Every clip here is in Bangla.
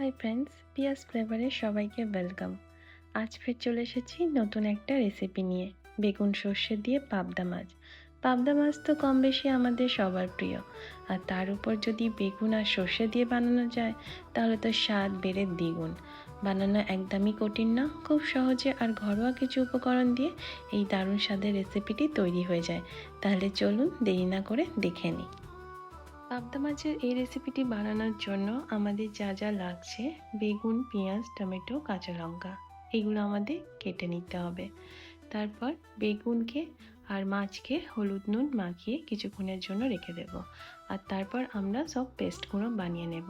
হাই ফ্রেন্ডস পিয়াস ফ্লেভারে সবাইকে ওয়েলকাম আজ ফের চলে এসেছি নতুন একটা রেসিপি নিয়ে। বেগুন সর্ষে দিয়ে পাবদা মাছ। পাবদা মাছ তো কম বেশি আমাদের সবার প্রিয়। আর তার উপর যদি বেগুন আর সর্ষে দিয়ে বানানো যায়, তাহলে তো স্বাদ বেড়ে দ্বিগুণ। বানানো একদমই কঠিন না, খুব সহজে আর ঘরোয়া কিছু উপকরণ দিয়ে এই দারুণ স্বাদের রেসিপিটি তৈরি হয়ে যায়। তাহলে চলুন দেরি না করে দেখে নিই। পাবদা মাছের এই রেসিপিটি বানানোর জন্য আমাদের যা যা লাগছে, বেগুন, পেঁয়াজ, টমেটো, কাঁচা লঙ্কা, এগুলো আমাদের কেটে নিতে হবে। তারপর বেগুনকে আর মাছকে হলুদ নুন মাখিয়ে কিছুক্ষণের জন্য রেখে দেব। আর তারপর আমরা সব পেস্টগুলো বানিয়ে নেব।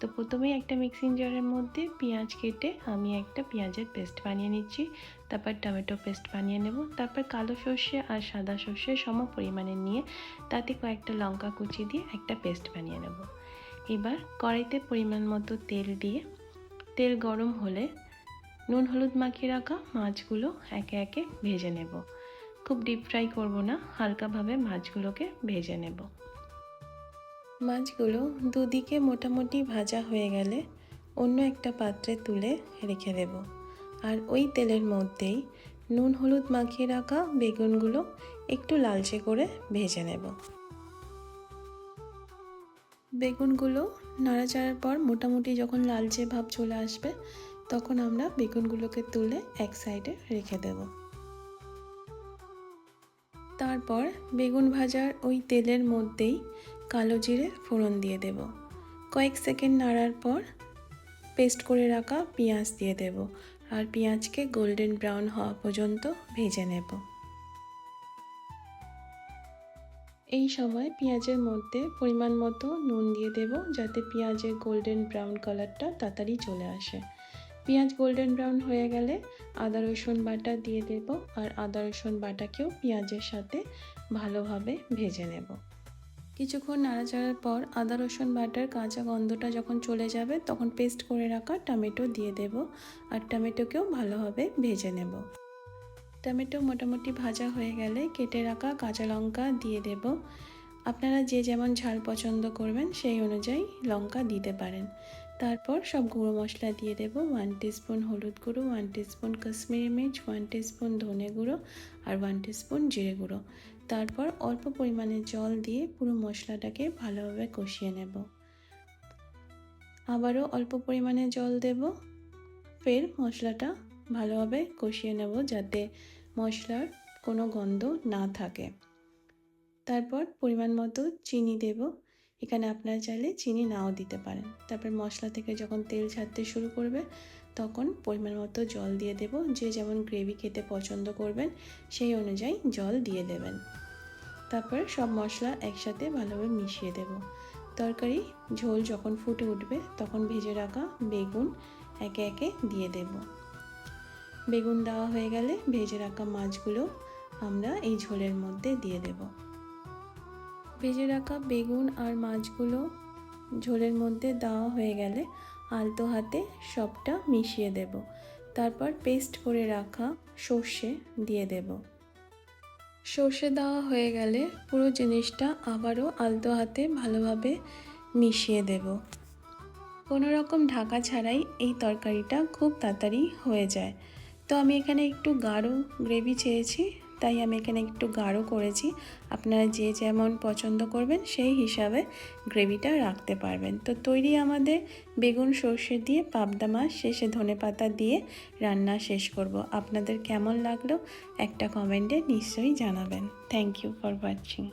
তো প্রথমেই একটা মিক্সিং জারের মধ্যে পেঁয়াজ কেটে আমি একটা পেঁয়াজের পেস্ট বানিয়ে নিচ্ছি। তারপর টমেটো পেস্ট বানিয়ে নেব। তারপর কালো সর্ষে আর সাদা সর্ষে সম পরিমাণে নিয়ে তাতে কয়েকটা লঙ্কা কুচি দিয়ে একটা পেস্ট বানিয়ে নেব। এবার কড়াইতে পরিমাণ মতো তেল দিয়ে, তেল গরম হলে নুন হলুদ মাখিয়ে রাখা মাছগুলো একে একে ভেজে নেব। খুব ডিপ ফ্রাই করব না, হালকাভাবে মাছগুলোকে ভেজে নেব। মাছগুলো দুদিকে মোটামুটি ভাজা হয়ে গেলে অন্য একটা পাত্রে তুলে রেখে দেব। আর ওই তেলের মধ্যেই নুন হলুদ মাখিয়ে রাখা বেগুনগুলো একটু লালচে করে ভেজে নেব। বেগুনগুলো নাড়াচাড়ার পর মোটামুটি যখন লালচে ভাব চলে আসবে, তখন আমরা বেগুনগুলোকে তুলে এক সাইডে রেখে দেব। তারপর বেগুন ভাজার ওই তেলের মধ্যেই কালো জিরে ফোড়ন দিয়ে দেব। কয়েক সেকেন্ড নাড়ার পর পেস্ট করে রাখা পেঁয়াজ দিয়ে দেব আর পেঁয়াজকে গোল্ডেন ব্রাউন হওয়া পর্যন্ত ভেজে নেব। এই সময় পেঁয়াজের মধ্যে পরিমাণ মতো নুন দিয়ে দেব যাতে পেঁয়াজের গোল্ডেন ব্রাউন কালারটা তাড়াতাড়ি চলে আসে। পেঁয়াজ গোল্ডেন ব্রাউন হয়ে গেলে আদা, রসুন বাটা দিয়ে দেব আর আদা, রসুন বাটাকেও পেঁয়াজের সাথে ভালোভাবে ভেজে নেব। কিছুক্ষণ নাড়াচাড়ার পর আদা, রসুন বাটার কাঁচা গন্ধটা যখন চলে যাবে তখন পেস্ট করে রাখা টমেটো দিয়ে দেব আর টমেটোকেও ভালোভাবে ভেজে নেব। টমেটো মোটামুটি ভাজা হয়ে গেলে কেটে রাখা কাঁচা লঙ্কা দিয়ে দেব। আপনারা যে যেমন ঝাল পছন্দ করবেন সেই অনুযায়ী লঙ্কা দিতে পারেন। তারপর সব গুঁড়ো মশলা দিয়ে দেব ওয়ান টিস্পুন হলুদ গুঁড়ো ওয়ান টিস্পুন কাশ্মীরি মির্চ ওয়ান টিস্পুন ধনে গুঁড়ো আর ওয়ান টিস্পুন জিরে গুঁড়ো। তারপর অল্প পরিমাণে জল দিয়ে পুরো মশলাটাকে ভালোভাবে কষিয়ে নেব। আবারও অল্প পরিমাণে জল দেব। ফের মশলাটা ভালোভাবে কষিয়ে নেব যাতে মশলার কোনো গন্ধ না থাকে। তারপর পরিমাণ মতো চিনি দেব। এখানে আপনারা চাইলে চিনি নাও দিতে পারেন। তারপর মশলা থেকে যখন তেল ছাড়তে শুরু করবে, তখন পরিমাণ মতো জল দিয়ে দেব। যে যেমন গ্রেভি খেতে পছন্দ করবেন, সেই অনুযায়ী জল দিয়ে দেবেন। তারপর সব মশলা একসাথে ভালোভাবে মিশিয়ে দেব। তরকারি ঝোল যখন ফুটে উঠবে, তখন ভেজে রাখা বেগুন একে একে দিয়ে দেব। বেগুন দেওয়া হয়ে গেলে ভেজে রাখা মাছগুলো আমরা এই ঝোলের মধ্যে দিয়ে দেব। ভেজে রাখা বেগুন আর মাছগুলো ঝোলের মধ্যে দেওয়া হয়ে গেলে আলতো হাতে সবটা মিশিয়ে দেব। তারপর পেস্ট করে রাখা সর্ষে দিয়ে দেব। সর্ষে দেওয়া হয়ে গেলে পুরো জিনিসটা আবারও আলতো হাতে ভালোভাবে মিশিয়ে দেব। কোনো রকম ঢাকা ছাড়াই এই তরকারিটা খুব তাড়াতাড়ি হয়ে যায়। তো আমি এখানে একটু গাঢ় গ্রেভি চেয়েছি। তাই আমি এখানে একটু গাঢ় করেছি। আপনারা যে যেমন পছন্দ করবেন, সেই হিসাবে গ্রেভিটা রাখতে পারবেন। তো তৈরি আমাদের বেগুন সর্ষে দিয়ে পাবদা মাছ, শেষে ধনে পাতা দিয়ে রান্না শেষ করব। আপনাদের কেমন লাগল, একটা কমেন্টে নিশ্চয়ই জানাবেন। Thank you for watching